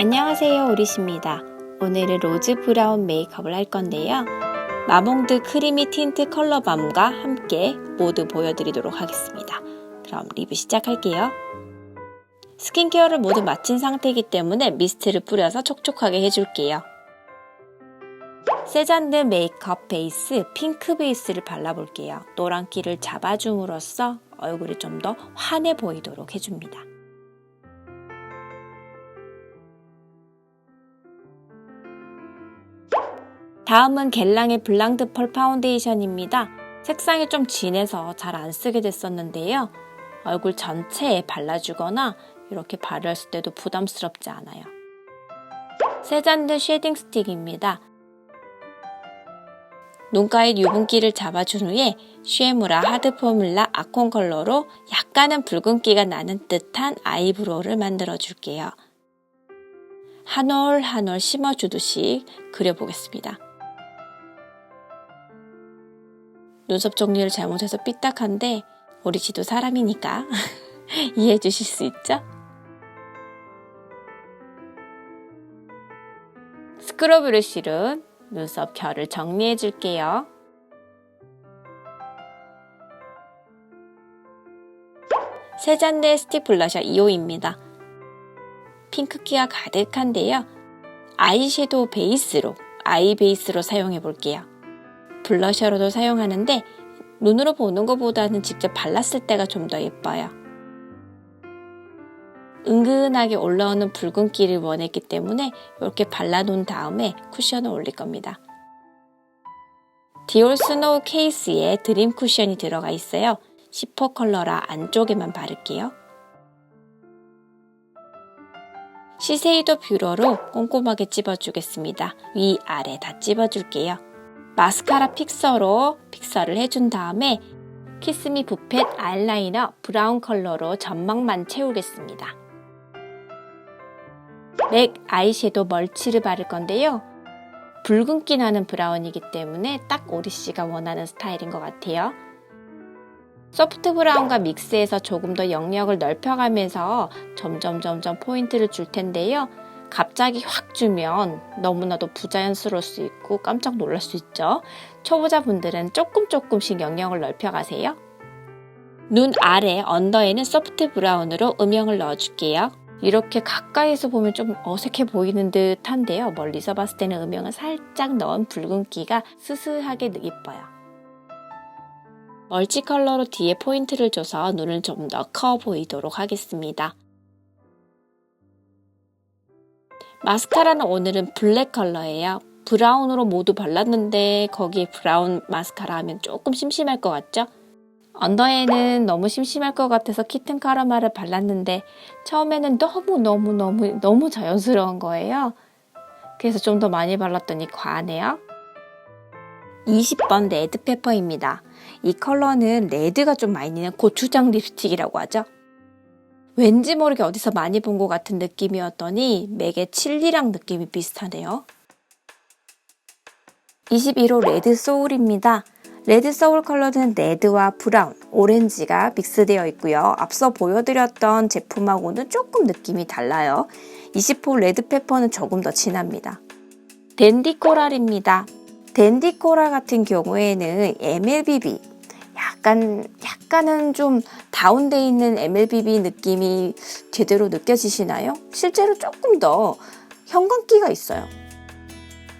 안녕하세요 오리십니다. 오늘은 로즈 브라운 메이크업을 할 건데요. 마몽드 크리미 틴트 컬러밤과 함께 모두 보여드리도록 하겠습니다. 그럼 리뷰 시작할게요. 스킨케어를 모두 마친 상태이기 때문에 미스트를 뿌려서 촉촉하게 해줄게요. 세잔드 메이크업 베이스 핑크 베이스를 발라볼게요. 노란기를 잡아줌으로써 얼굴이 좀 더 환해 보이도록 해줍니다. 다음은 겟랑의 블랑드 펄 파운데이션입니다. 색상이 좀 진해서 잘 안 쓰게 됐었는데요. 얼굴 전체에 발라주거나 이렇게 바르었을 때도 부담스럽지 않아요. 세잔드 쉐딩 스틱입니다. 눈가에 유분기를 잡아준 후에 쉐무라 하드 포뮬라 아콘 컬러로 약간은 붉은기가 나는 듯한 아이브로우를 만들어 줄게요. 한 올 한 올 심어주듯이 그려보겠습니다. 눈썹 정리를 잘못해서 삐딱한데 우리 지도 사람이니까 이해해 주실 수 있죠? 스크럽 브러쉬로 눈썹 결을 정리해 줄게요. 세잔데 스틱 블러셔 2호입니다. 핑크기가 가득한데요. 아이섀도우 베이스로, 아이 베이스로 사용해 볼게요. 블러셔로도 사용하는데 눈으로 보는 것보다는 직접 발랐을 때가 좀 더 예뻐요. 은근하게 올라오는 붉은기를 원했기 때문에 이렇게 발라놓은 다음에 쿠션을 올릴 겁니다. 디올 스노우 케이스에 드림 쿠션이 들어가 있어요. 10호 컬러라 안쪽에만 바를게요. 시세이도 뷰러로 꼼꼼하게 찝어주겠습니다. 위, 아래 다 찝어줄게요. 마스카라 픽서로 픽서를 해준 다음에 키스미 붓펫 아이라이너 브라운 컬러로 점막만 채우겠습니다. 맥 아이섀도우 멀치를 바를 건데요. 붉은기 나는 브라운이기 때문에 딱 오리 씨가 원하는 스타일인 것 같아요. 소프트 브라운과 믹스해서 조금 더 영역을 넓혀가면서 점점 점점 포인트를 줄 텐데요. 갑자기 확 주면 너무나도 부자연스러울 수 있고 깜짝 놀랄 수 있죠. 초보자분들은 조금 조금씩 영역을 넓혀가세요. 눈 아래 언더에는 소프트 브라운으로 음영을 넣어줄게요. 이렇게 가까이서 보면 좀 어색해 보이는 듯 한데요. 멀리서 봤을 때는 음영을 살짝 넣은 붉은기가 스스하게 예뻐요. 멀치 컬러로 뒤에 포인트를 줘서 눈을 좀 더 커 보이도록 하겠습니다. 마스카라는 오늘은 블랙 컬러예요. 브라운으로 모두 발랐는데 거기에 브라운 마스카라 하면 조금 심심할 것 같죠? 언더에는 너무 심심할 것 같아서 키튼 카라마를 발랐는데 처음에는 너무너무너무 너무 자연스러운 거예요. 그래서 좀 더 많이 발랐더니 과하네요. 20번 레드페퍼입니다. 이 컬러는 레드가 좀 많이 있는 고추장 립스틱이라고 하죠. 왠지 모르게 어디서 많이 본 것 같은 느낌이었더니 맥의 칠리랑 느낌이 비슷하네요. 21호 레드 소울입니다. 레드 소울 컬러는 레드와 브라운, 오렌지가 믹스되어 있고요. 앞서 보여드렸던 제품하고는 조금 느낌이 달라요. 20호 레드 페퍼는 조금 더 진합니다. 댄디 코랄입니다. 댄디 코랄 같은 경우에는 MLBB, 약간, 약간은 좀 다운돼 있는 MLBB 느낌이 제대로 느껴지시나요? 실제로 조금 더 형광기가 있어요.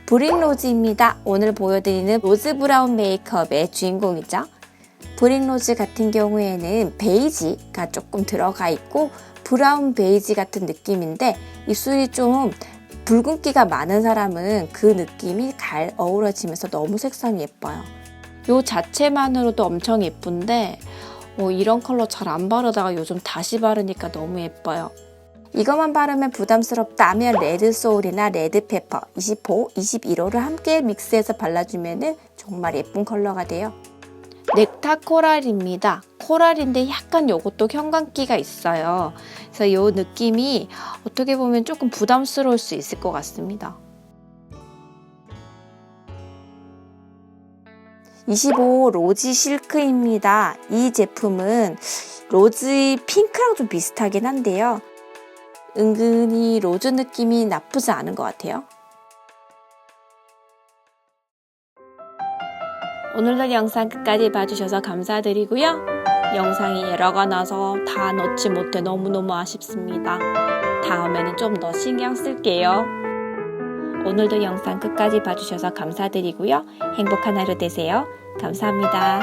브릭로즈입니다. 오늘 보여드리는 로즈 브라운 메이크업의 주인공이죠. 브릭로즈 같은 경우에는 베이지가 조금 들어가 있고 브라운 베이지 같은 느낌인데 입술이 좀 붉은기가 많은 사람은 그 느낌이 잘 어우러지면서 너무 색상이 예뻐요. 요 자체만으로도 엄청 예쁜데 어, 이런 컬러 잘 안 바르다가 요즘 다시 바르니까 너무 예뻐요. 이것만 바르면 부담스럽다 하면 레드 소울이나 레드 페퍼 20호, 21호를 함께 믹스해서 발라주면 정말 예쁜 컬러가 돼요. 넥타 코랄입니다. 코랄인데 약간 요것도 형광기가 있어요. 그래서 요 느낌이 어떻게 보면 조금 부담스러울 수 있을 것 같습니다. 25 로지 실크입니다. 이 제품은 로즈 핑크랑 좀 비슷하긴 한데요. 은근히 로즈 느낌이 나쁘지 않은 것 같아요. 오늘도 영상 끝까지 봐주셔서 감사드리고요. 영상이 에러가 나서 다 넣지 못해 너무너무 아쉽습니다. 다음에는 좀 더 신경 쓸게요. 오늘도 영상 끝까지 봐주셔서 감사드리고요. 행복한 하루 되세요. 감사합니다.